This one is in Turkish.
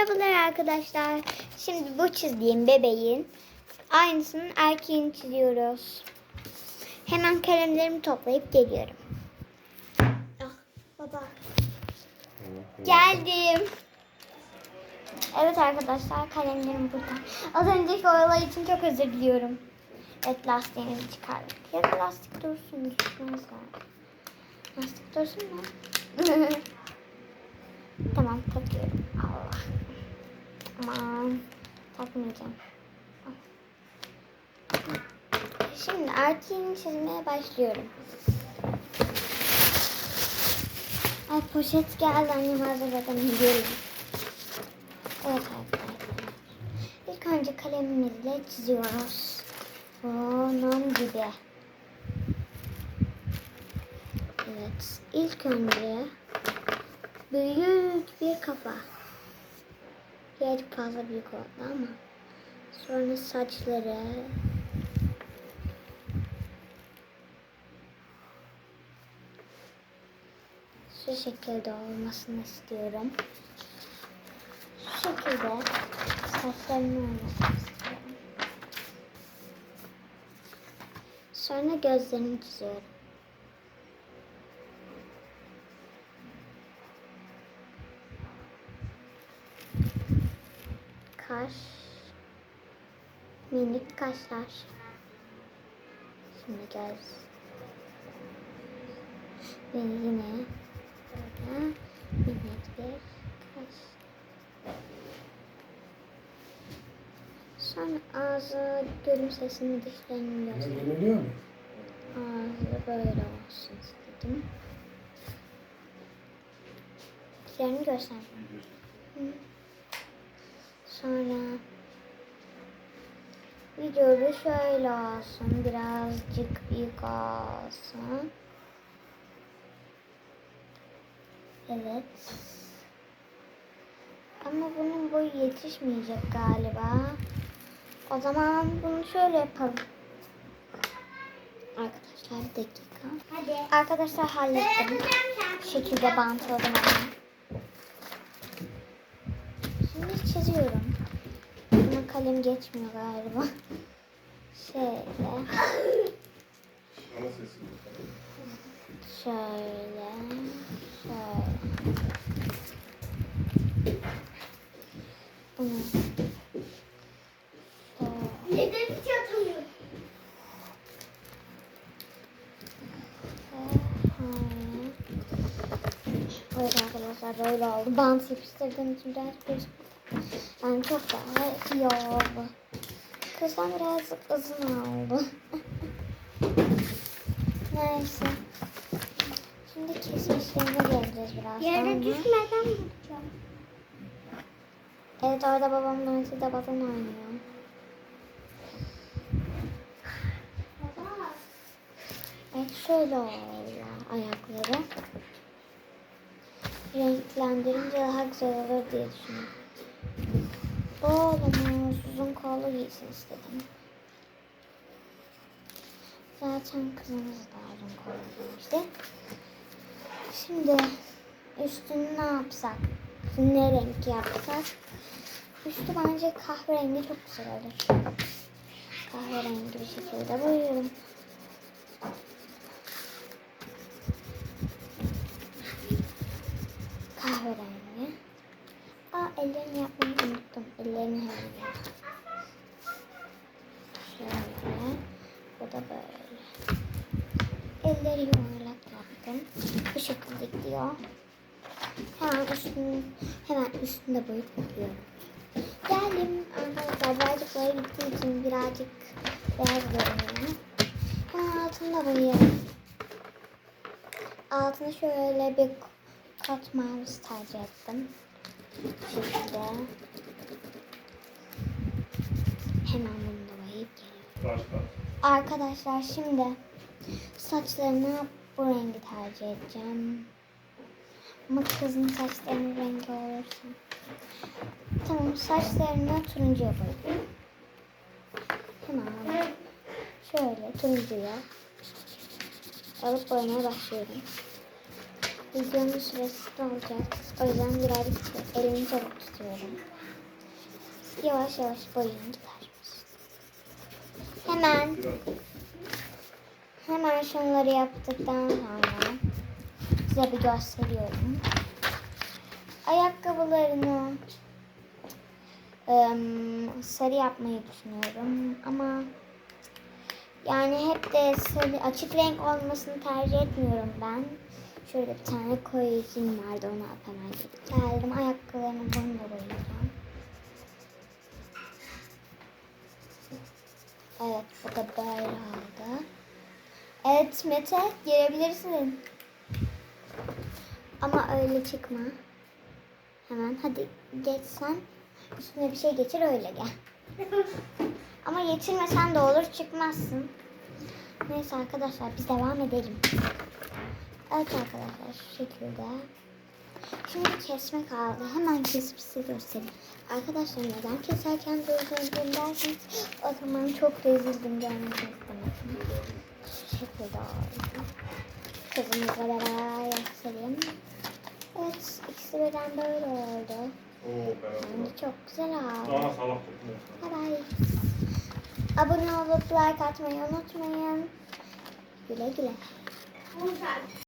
Merhabalar arkadaşlar. Şimdi bu çizdiğim bebeğin aynısının erkeğini çiziyoruz. Hemen kalemlerimi toplayıp geliyorum. Ah baba. Geldim. Evet arkadaşlar kalemlerim burada. Az önceki olay için çok özür diliyorum. Evet lastiğimizi çıkardık. Ya da lastik dursun. Düşmez Lastik dursun mu? tamam takıyorum. Aman takmayacağım. Şimdi erkeğini çizmeye başlıyorum. Ay poşet geldi annem hazırladım gidelim. Evet arkadaşlar. İlk önce kalemimizle çiziyoruz. Bunun gibi. Evet. ilk önce büyük bir kafa. Birazcık fazla büyük oldu ama. Sonra saçları. Şu şekilde olmasını istiyorum. Şu şekilde saçlarını olmasını istiyorum. Sonra gözlerini çiziyorum. Kaş. Minik kaşlar. Şimdi göz. Ve yine böyle minik bir kaş. Sonra ağzı, gülümsesini, dişlerini göstereyim. Yeniliyor mu? Ağzı böyle olsun istedim. Dişlerini gösterdim. Hı. Sonra videoda şöyle olsun. Birazcık büyük olsun. Evet. Ama bunun boyu yetişmeyecek galiba. O zaman bunu şöyle yapalım. Arkadaşlar bir dakika. Hadi. Arkadaşlar hallettim. Şekilde bantladım. Şimdi çiziyorum. Kalem geçmiyor galiba. Şöyle. Şöyle. Şöyle. Neden hiç atamıyorum? Evet arkadaşlar böyle oldu. Bant yapıştırdığım için biraz bir yani çok daha iyi oldu. Kızdan birazcık uzun oldu. Neyse. Şimdi kesmişlerine geleceğiz birazdan. Yere düşmeden vuracağım. Evet orada babam Nancy de batın oynuyor. Evet şöyle oluyor ayakları. Renklendirince daha güzel olur diye düşünüyorum. Oğlumuz uzun kollu giysin istedim. Zaten kızımız da uzun kollu giymişti. Şimdi üstünü ne yapsak? Ne renk yapsak? Üstü bence kahverengi çok güzel olur. Kahverengi bir şekilde boyuyorum. Kahverengi. Aa ellerini yapmayı unuttum. Ellerini hemen yaptım. Şöyle. Bu da böyle. Elleri yaptım. Bu şekilde gidiyor. Hemen üstünü, hemen üstünde boyut yapıyorum. Geldim arkadaşlar. Birazcık boya gittiği için birazcık beyaz görünüyor. Hemen altını da boyayalım. Altını şöyle bir kat mavisi tercih ettim. Bu şekilde. Hemen bunu da boyayıp geliyorum. Arkadaşlar şimdi saçlarını bu rengi tercih edeceğim. Ama kızın saçlarının rengi olursa. Tamam saçlarını turuncuya boyadım. Hemen onu şöyle turuncuya alıp boyamaya başlıyorum. videonun süresi de olacak. O yüzden birazcık elimi çabuk tutuyorum. Yavaş yavaş boyun gider. Hemen hemen şunları yaptıktan sonra size bir gösteriyorum. Ayakkabılarını sarı yapmayı düşünüyorum ama yani hep de sarı açık renk olmasını tercih etmiyorum ben. Şöyle bir tane koyu izim vardı onu hemen geldim. Ayakkabılarını bununla boyayacağım. Evet bu da böyle oldu. Evet Mete girebilirsin. Ama öyle çıkma. Hemen hadi geç sen. Üstüne bir şey geçir öyle gel. Ama geçirmesen de olur çıkmazsın. Neyse arkadaşlar biz devam edelim. Evet arkadaşlar şu şekilde. Şimdi kesme kaldı. Hemen kesip size göstereyim. Arkadaşlar neden keserken durdurdum derseniz o zaman çok rezildim görmesini istemedim. Şekilde oldu. Kızımızla beraber. Evet ikisi birden böyle oldu. Oo. Bence çok güzel oldu. Daha salak. Bye bye. Abone olup like atmayı unutmayın. Güle güle.